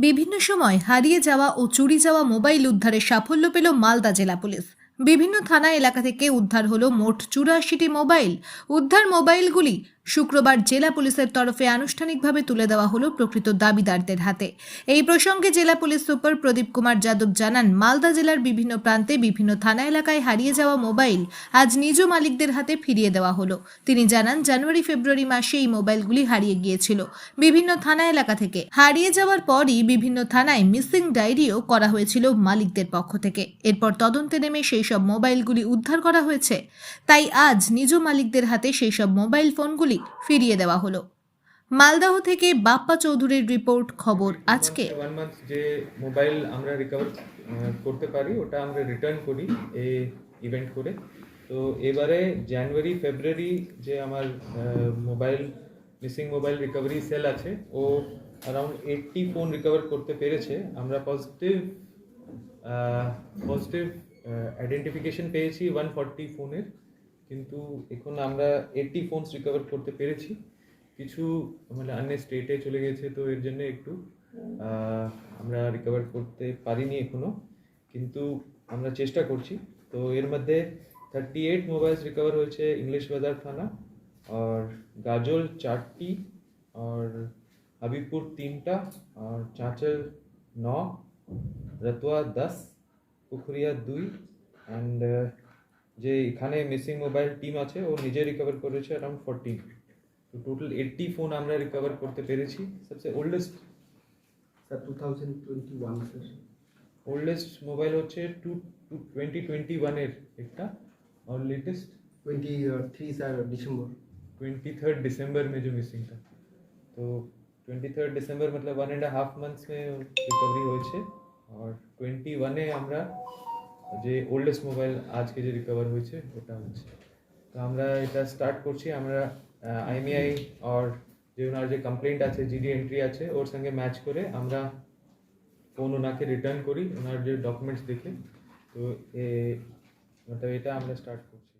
বিভিন্ন সময় হারিয়ে যাওয়া ও চুরি যাওয়া মোবাইল উদ্ধারে সাফল্য পেল মালদা জেলা পুলিশ। বিভিন্ন থানা এলাকা থেকে উদ্ধার হলো মোট চুরাশিটি মোবাইল। উদ্ধার মোবাইলগুলি শুক্রবার জেলা পুলিশের তরফে আনুষ্ঠানিকভাবে তুলে দেওয়া হলো প্রকৃত দাবিদারদের হাতে। এই প্রসঙ্গে জেলা পুলিশ সুপার প্রদীপ কুমার যাদব জানান, মালদা জেলার বিভিন্ন প্রান্তে বিভিন্ন থানা এলাকায় হারিয়ে যাওয়া মোবাইল আজ নিজ মালিকদের হাতে ফিরিয়ে দেওয়া হলো। তিনি জানান, জানুয়ারি ফেব্রুয়ারি মাসে এই মোবাইলগুলি হারিয়ে গিয়েছিল। বিভিন্ন থানা এলাকা থেকে। হারিয়ে যাওয়ার পরই বিভিন্ন থানায় মিসিং ডায়েরিও করা হয়েছিল মালিকদের পক্ষ থেকে। এরপর তদন্তে নেমে সেই সব মোবাইলগুলি উদ্ধার করা হয়েছে। তাই আজ নিজ মালিকদের হাতে সেই সব মোবাইল ফোনগুলি ফিরিয়ে দেওয়া হলো। মালদহ থেকে বাপ্পা চৌধুরীর রিপোর্ট, খবর আজকে। ওয়ান যে মোবাইল আমরা রিকভার করতে পারি, ওটা আমরা রিটার্ন করি এই ইভেন্ট করে। তো এবারে জানুয়ারি ফেব্রুয়ারি যে আমার mobile missing mobile recovery cell আছে, ও অ্যারাউন্ড এইটটি ফোন রিকভার করতে পেরেছে। আমরা পজিটিভ পজিটিভ আইডেন্টিফিকেশন পেয়েছি ওয়ান ফর্টি ফোনের কিন্তু এখন আমরা এইটটি ফোনস রিকভার করতে পেরেছি। কিছু মানে অন্য স্টেটে চলে গেছে, তো এর জন্য একটু আমরা রিকভার করতে পারিনি এখনও। কিন্তু আমরা চেষ্টা করছি। তো এর মধ্যে থার্টি এইট মোবাইলস রিকভার হয়েছে ইংলিশ বাজার থানা, আর গাজল চারটি, আর হাবিবপুর তিনটা, আর চাঁচল ন রতুয়া দশ পুখুরিয়া দুই অ্যান্ড যে এখানে মিসিং মোবাইল টিম আছে ও নিজে রিকভার করেছে অ্যারাউন্ড ফোরটিন তো টোটাল এইটটি ফোন আমরা রিকভার করতে পেরেছি সবচেয়ে oldest sir two thousand twenty one sir oldest mobile হচ্ছে টু টু টোয়েন্টি টোয়েন্টি ওয়ানের একটা और latest twenty three sir December twenty third December में जो मिसिंग था तो twenty third December Matlab one and half months May recovery হয়েছে আর twenty ওয়ানে আমরা যে ওল্ডেস্ট মোবাইল আজকে যে রিকভার হয়েছে, ওটা হচ্ছে। তো আমরা এটা স্টার্ট করছি, আমরা আইমিআই আর যে ওনার যে কমপ্লেন্ট আছে জিডি এন্ট্রি আছে, ওর সঙ্গে ম্যাচ করে আমরা ফোন ওনাকে রিটার্ন করি, ওনার যে ডকুমেন্টস দেখে তো এ এটা আমরা স্টার্ট করছি।